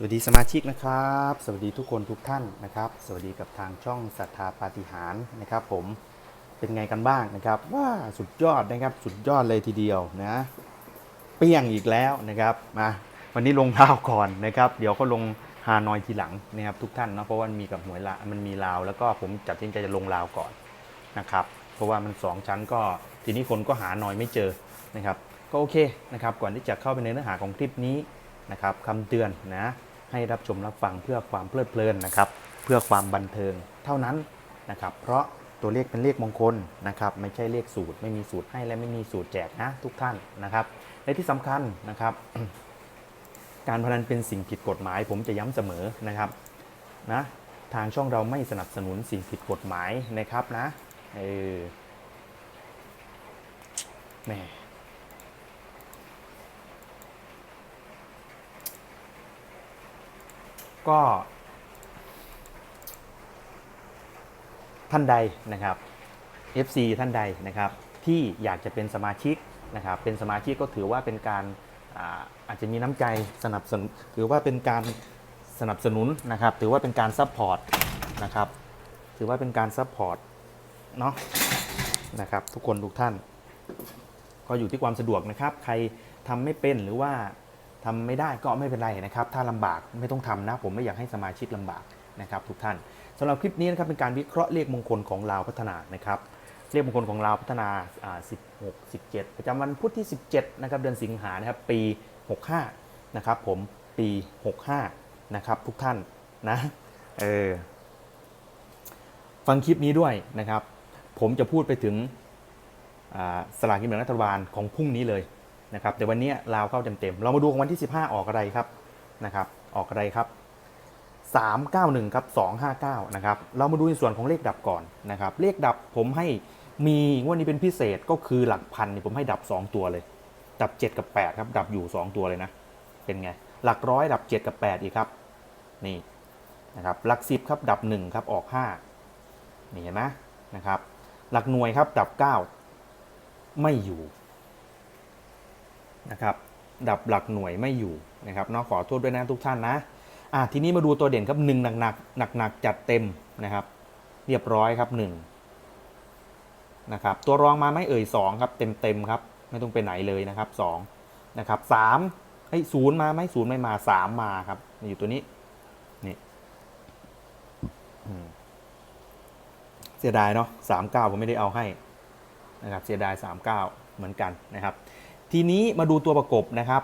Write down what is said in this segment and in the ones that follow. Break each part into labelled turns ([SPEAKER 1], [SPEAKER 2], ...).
[SPEAKER 1] สวัสดีสมาชิกนะครับ สวัสดีทุกคนทุกท่านนะครับ สวัสดีกับทางช่องศรัทธาปาฏิหารนะครับ ผมเป็นไงกันบ้างนะครับว่าสุดยอดนะครับสุดยอดเลยทีเดียวนะเปี้ยงอีกแล้วนะครับมาวันนี้ลงลาวก่อนนะครับ เดี๋ยวก็ลงฮานอยทีหลังนะครับทุกท่านเนาะเพราะว่ามันมีกับหวยละมันมีลาว แล้วก็ผมจัดสินใจจะลงลาวก่อนนะครับ เพราะว่ามันสองชั้นก็ทีนี้คนก็หานอยไม่เจอนะครับ ก็โอเคนะครับก่อนที่จะเข้าไปในเนื้อหาของคลิปนี้นะครับคำเตือนนะ ให้รับชมรับฟังเพื่อความเพลิดเพลินนะครับ เพื่อความบันเทิงเท่านั้นนะครับ เพราะตัวเลขเป็นเลขมงคลนะครับ ไม่ใช่เลขสูตร ไม่มีสูตรให้และไม่มีสูตรแจกนะทุกท่านนะครับและที่สำคัญนะครับ การพนันเป็นสิ่งผิดกฎหมาย ผมจะย้ำเสมอนะครับนะทางช่องเราไม่สนับสนุนสิ่งผิดกฎหมายนะครับนะเออแหม ก็ท่านใดนะครับ FC ท่านใดนะครับที่อยากจะเป็นสมาชิกนะครับเป็นสมาชิกก็ถือว่าเป็นการอาอาจจะมีน้ำใจสนับสนุนถือว่าเป็นการสนับสนุนนะครับ ถือว่าเป็นการซัพพอร์ตนะครับถือว่าเป็นการซัพพอร์ตเนาะนะครับทุกคนทุกท่าน ก็อยู่ที่ความสะดวกนะครับ ใครทำไม่เป็นหรือว่า ทำไม่ได้ก็ไม่เป็นไรนะครับ ถ้าลำบากไม่ต้องทำนะ ผมไม่อยากให้สมาชิกลำบากนะครับ ทุกท่านสำหรับคลิปนี้นะครับเป็นการวิเคราะห์เลขมงคลของลาวพัฒนานะครับเลขมงคลของลาวพัฒนา 16 17 ประจำวันพุธที่ 17 นะครับ เดือนสิงหานะครับ ปี 65 นะครับ ผมปี 65 นะครับทุกท่านนะเออฟังคลิปนี้ด้วยนะครับ ผมจะพูดไปถึงสลากกินแบ่งรัฐบาลของพรุ่งนี้เลย นะครับแต่วันนี้ลาวเข้าเต็มๆ เรามาดูกันวันที่ 15 ออกอะไรครับนะครับ ออกอะไรครับ 391ครับ259นะครับเรามาดูในส่วนของเลขดับก่อนนะครับ เลขดับผมให้มีงวดนี้เป็นพิเศษก็คือหลักพันเนี่ยผมให้ดับ 2 ตัวเลย ดับ 7 กับ 8 ครับดับอยู่ 2 ตัวเลยนะ เป็นไง หลักร้อยดับ 7 กับ 8 อีกครับนี่นะครับหลัก 10ครับดับ 1 ครับออก 5 นี่เห็นไหมนะครับ หลักหน่วยครับดับ 9 ไม่อยู่ นะครับดับหลักหน่วยไม่อยู่นะครับเนอกขอโทษด้วยนะทุกท่านนะอะทีนี้มาดูตัวเด่นครับหนึ่งหนักหนักหนักหนักๆจัดเต็มนะครับ เรียบร้อยครับหนึ่งนะครับตัวรองมาไม่เอ่ยสองครับเต็มเต็มครับไม่ต้องไปไหนเลยนะครับสองนะครับสามไอ้ศูนย์มาไหมศูนย์ไม่มาสามมาครับอยู่ตัวนี้นี่เสียดายเนาะสามเก้าผมไม่ได้เอาให้นะครับเสียดายสามเก้าเหมือนกันนะครับ ทีนี้มาดูตัวประกบนะครับ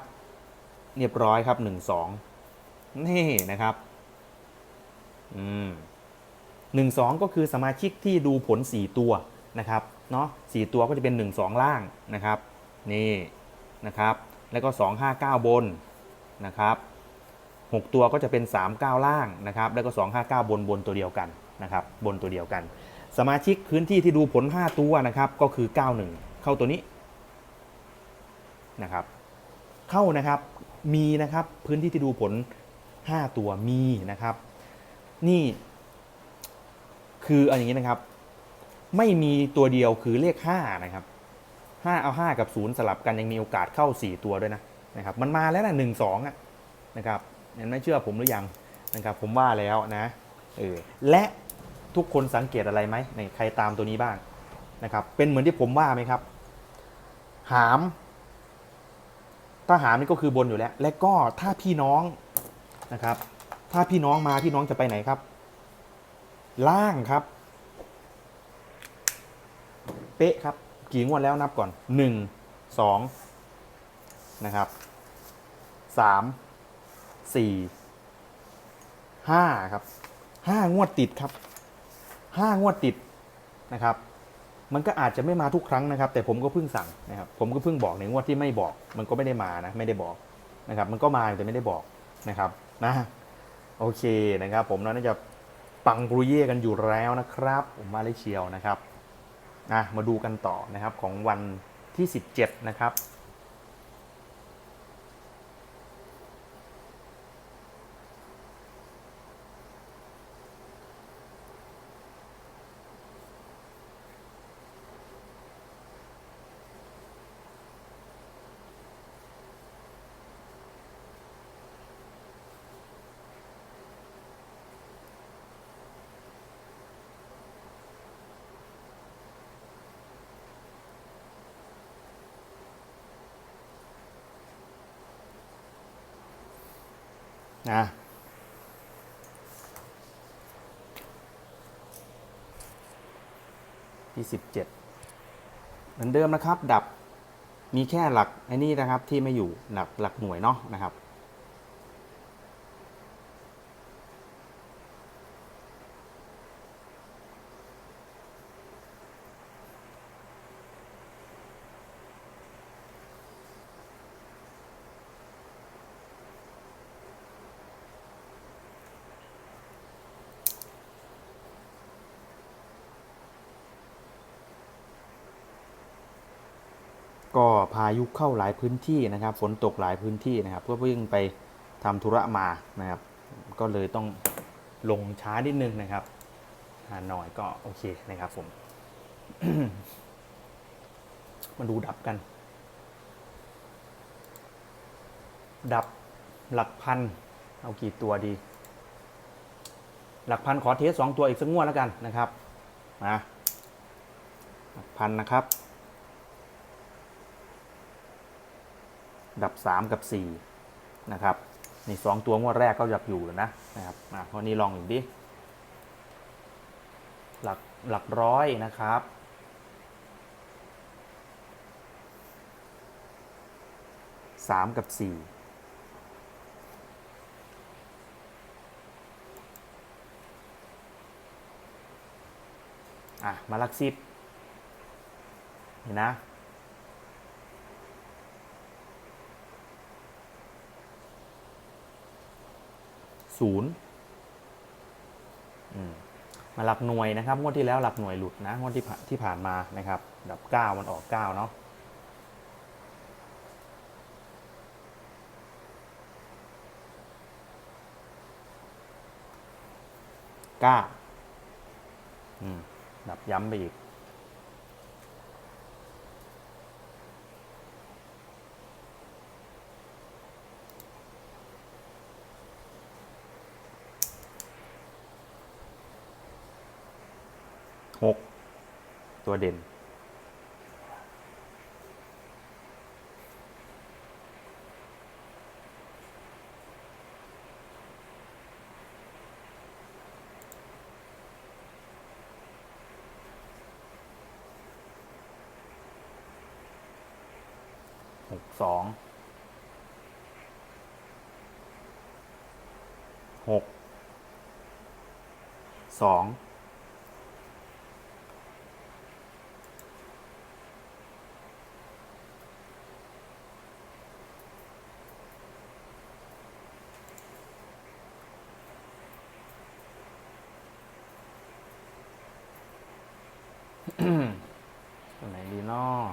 [SPEAKER 1] เรียบร้อยครับหนึ่งสองนี่นะครับอืมหนึ่งสองก็คือสมาชิกที่ดูผลสี่ตัวนะครับเนาะสี่ตัวก็จะเป็นหนึ่งสองล่างนะครับ นี่นะครับแล้วก็สองห้าเก้าบนนะครับหกตัวก็จะเป็นสามเก้าล่างนะครับ แล้วก็สองห้าเก้าบนบนตัวเดียวกันนะครับบนตัวเดียวกัน สมาชิกพื้นที่ที่ดูผล5ตัวนะครับก็คือ91เข้าตัวนี้ นะครับ เข้านะครับมีนะครับพื้นที่ที่ดูผล 5 ตัวมีนะครับ นี่ คือเอันอย่างนี้นะครับ ไม่มีตัวเดียวคือเลข 5 นะครับ 5 เอา 5 กับ 0 สลับกันยังมีโอกาสเข้า 4 ตัวด้วยนะนะครับ มันมาแล้วนะหนึ่งสองนะครับเห็นไหมเชื่อผมหรือยังนะครับ ผมว่าแล้วนะเออและทุกคนสังเกตอะไรไหมในใครตามตัวนี้บ้างนะครับ เป็นเหมือนที่ผมว่าไหมครับ หาม ถ้าหามนี่ก็คือบนอยู่แล้ว และก็ถ้าพี่น้องนะครับ ถ้าพี่น้องมาพี่น้องจะไปไหนครับ ล่างครับ เป๊ะครับ กี่งวดแล้วนับก่อนหนึ่งสองนะครับสามสี่ห้าครับห้างวดติดครับห้างวดติดนะครับ มันก็อาจจะไม่มาทุกครั้งนะครับ แต่ผมก็เพิ่งสั่งนะครับ ผมก็เพิ่งบอกในงวดที่ไม่บอก มันก็ไม่ได้มานะ ไม่ได้บอกนะครับ มันก็มาแต่ไม่ได้บอกนะครับนะโอเคนะครับ ผมน่าจะปังปรุเย่กันอยู่แล้วนะครับผมมาเลยเชียวนะครับอะมาดูกันต่อนะครับของวันที่ 17 นะครับ นะที่สิบเจ็ดเหมือนเดิมนะครับ ดับมีแค่หลักไอ้นี่นะครับที่ไม่อยู่หลักหลักหน่วยเนาะนะครับ ก็พายุเข้าหลายพื้นที่นะครับ ฝนตกหลายพื้นที่นะครับ ก็วิ่งไปทำธุระมานะครับ ก็เลยต้องลงช้านิดนึงนะครับหาหน่อยก็โอเคนะครับผม มาดูดับกัน ดับหลักพัน เอากี่ตัวดี หลักพันขอเทสสองตัวอีกสักงวดแล้วกันนะครับมาหลักพันนะครับ ดับ 3 กับ 4 นะครับนี่สองตัวงวดแรกก็อยากอยู่แล้วนะนะครับอะวันนี้ลองอีกดิหลักหลักร้อยนะครับ สามกับสี่อะ มาลักซิบเห็นนะ ศูนย์มาหลักหน่วยนะครับงวดที่แล้วหลักหน่วยหลุดนะงวดที่ผ่านที่ผ่านมานะครับ ดับเก้ามันออกเก้าเนาะเก้าดับย้ำไปอีก หก ตัวเด่น หกสอง หก สอง ตัวไหนดีนาะ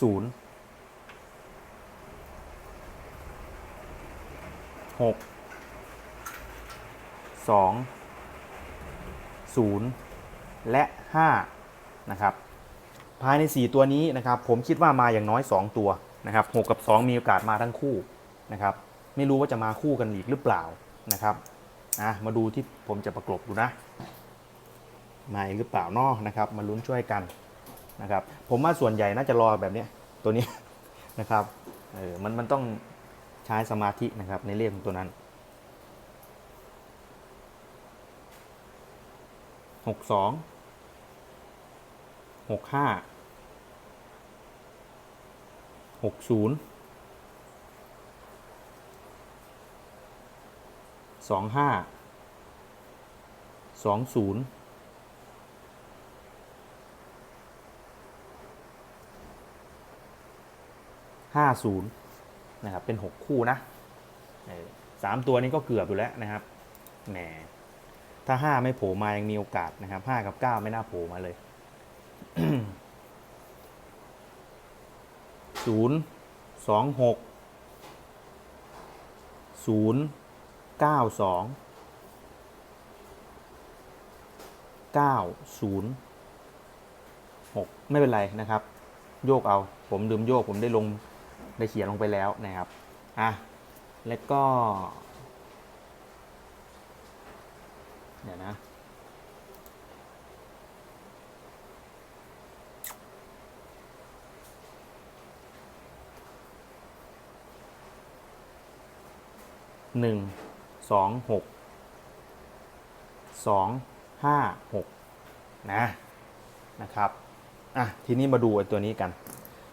[SPEAKER 1] ศูนย์หกสองศูนย์และห้านะครับ ภายใน 4 ตัวนี้นะครับ ผมคิดว่ามาอย่างน้อย 2 ตัวนะครับ6กับ 2 มีโอกาสมาทั้งคู่นะครับ ไม่รู้ว่าจะมาคู่กันอีกหรือเปล่านะครับอะมาดูที่ผมจะประกบดูนะ มาอีกหรือเปล่านอกนะครับ มาลุ้นช่วยกันนะครับ ผมว่าส่วนใหญ่น่าจะรอแบบนี้ตัวนี้นะครับเออมันมันต้องใช้สมาธินะครับในเลขของตัวนั้นหกสองหกห้าหกศูนย์สองห้าสองศูนย์ ห้าศูนย์นะครับเป็นหกคู่นะสามตัวนี้ก็เกือบอยู่แล้วนะครับแหมถ้าห้าไม่โผล่มายังมีโอกาสนะครับห้ากับเก้าไม่น่าโผล่มาเลยศูนย์สองหกศูนย์เก้าสองเก้าศูนย์หกไม่เป็นไรนะครับ โยกเอา ผมลืมโยกผมได้ลง ได้เขียนลงไปแล้วนะครับอะแล้วก็ เดี๋ยวนะหนึ่งสองหกสองห้าหกนะนะครับอะทีนี้มาดูตัวนี้กัน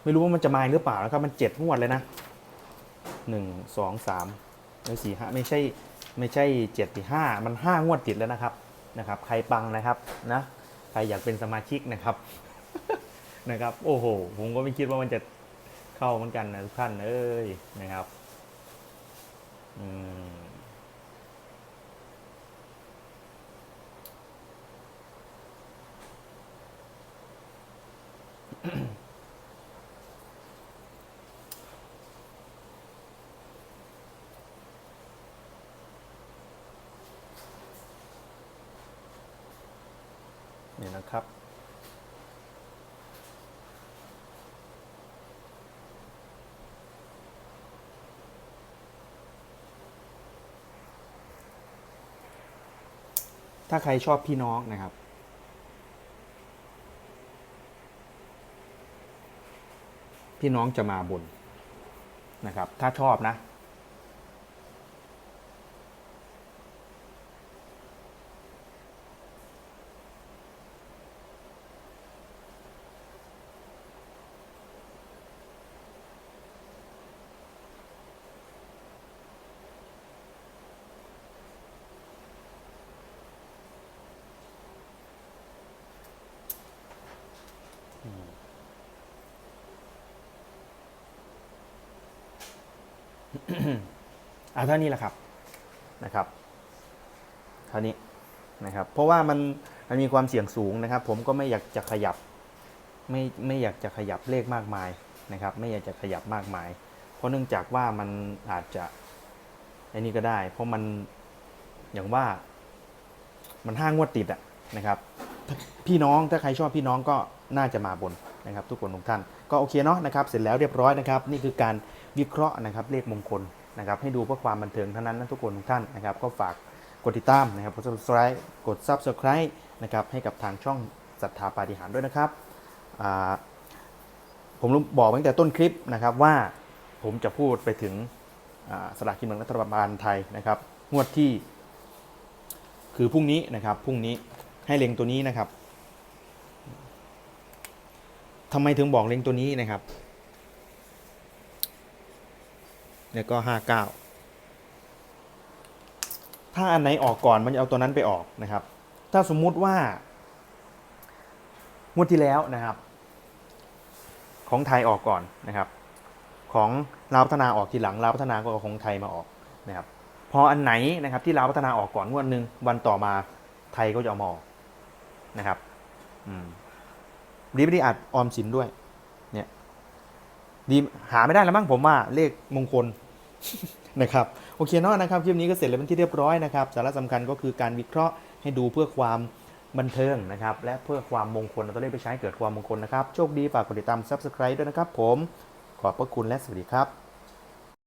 [SPEAKER 1] ไม่รู้ว่ามันจะมาหรือเปล่านะครับมันเจ็ดงวดเลยนะหนึ่งสองสามไม่สี่ห้าไม่ใช่ไม่ใช่เจ็ดสี่ห้ามันห้างวดติดแล้วนะครับนะครับ ใครปังนะครับนะใครอยากเป็นสมาชิกนะครับนะครับ โอ้โห ผมก็ไม่คิดว่ามันจะเข้าเหมือนกันนะทุกท่านเอ้ยนะครับ อืม ถ้าใครชอบพี่น้องนะครับ พี่น้องจะมาบนนะครับ ถ้าชอบนะ เอาเท่านี้แหละครับนะครับเท่านี้นะครับ เพราะว่ามันมันมีความเสี่ยงสูงนะครับ ผมก็ไม่อยากจะขยับ ไม่ไม่อยากจะขยับเลขมากมายนะครับ ไม่อยากจะขยับมากมาย เพราะเนื่องจากว่ามันอาจจะไอ้นี่ก็ได้ เพราะมันอย่างว่า มันห้างวดติดอะนะครับ พี่น้องถ้าใครชอบพี่น้องก็น่าจะมาบน นะครับทุกคนทุกท่านก็โอเคเนาะนะครับเสร็จแล้วเรียบร้อยนะครับนี่คือการวิเคราะห์นะครับเลขมงคลนะครับให้ดูเพื่อความบันเทิงเท่านั้นนะทุกคนทุกท่านนะครับก็ฝากกดติดตามนะครับกด subscribe กด subscribe นะครับให้กับทางช่องศรัทธาปาฏิหาริย์ด้วยนะครับผมบอกตั้งแต่ต้นคลิปนะครับว่าผมจะพูดไปถึงสลากกินแบ่งรัฐบาลไทยนะครับงวดที่ คือพรุ่งนี้นะครับพรุ่งนี้ให้เล็งตัวนี้นะครับ ทำไมถึงบอกเล็งตัวนี้นะครับ แล้วก็ห้าเก้าถ้าอันไหนออกก่อนมันจะเอาตัวนั้นไปออกนะครับ ถ้าสมมุติว่างวดที่แล้วนะครับ ของไทยออกก่อนนะครับ ของลาวพัฒนาออกทีหลังลาวพัฒนาก็เอาของไทยมาออกนะครับ พออันไหนนะครับที่ลาวพัฒนาออกก่อนงวดหนึ่งวันต่อมาไทยก็จะเอามาออกนะครับ อืม ดีไม่ดีอัดออมสินด้วย เนี่ย ดีหาไม่ได้แล้วมั้งผมว่าเลขมงคลนะครับโอเคเนาะนะครับคลิปนี้ก็เสร็จแล้วเป็นที่เรียบร้อยนะครับสาระสำคัญก็คือการวิเคราะห์ให้ดูเพื่อความบันเทิงนะครับ และเพื่อความมงคลเราต้องเลขไปใช้เกิดความมงคลนะครับ โชคดีฝากกดติดตาม subscribe ด้วยนะครับผม ขอบพระคุณและสวัสดีครับ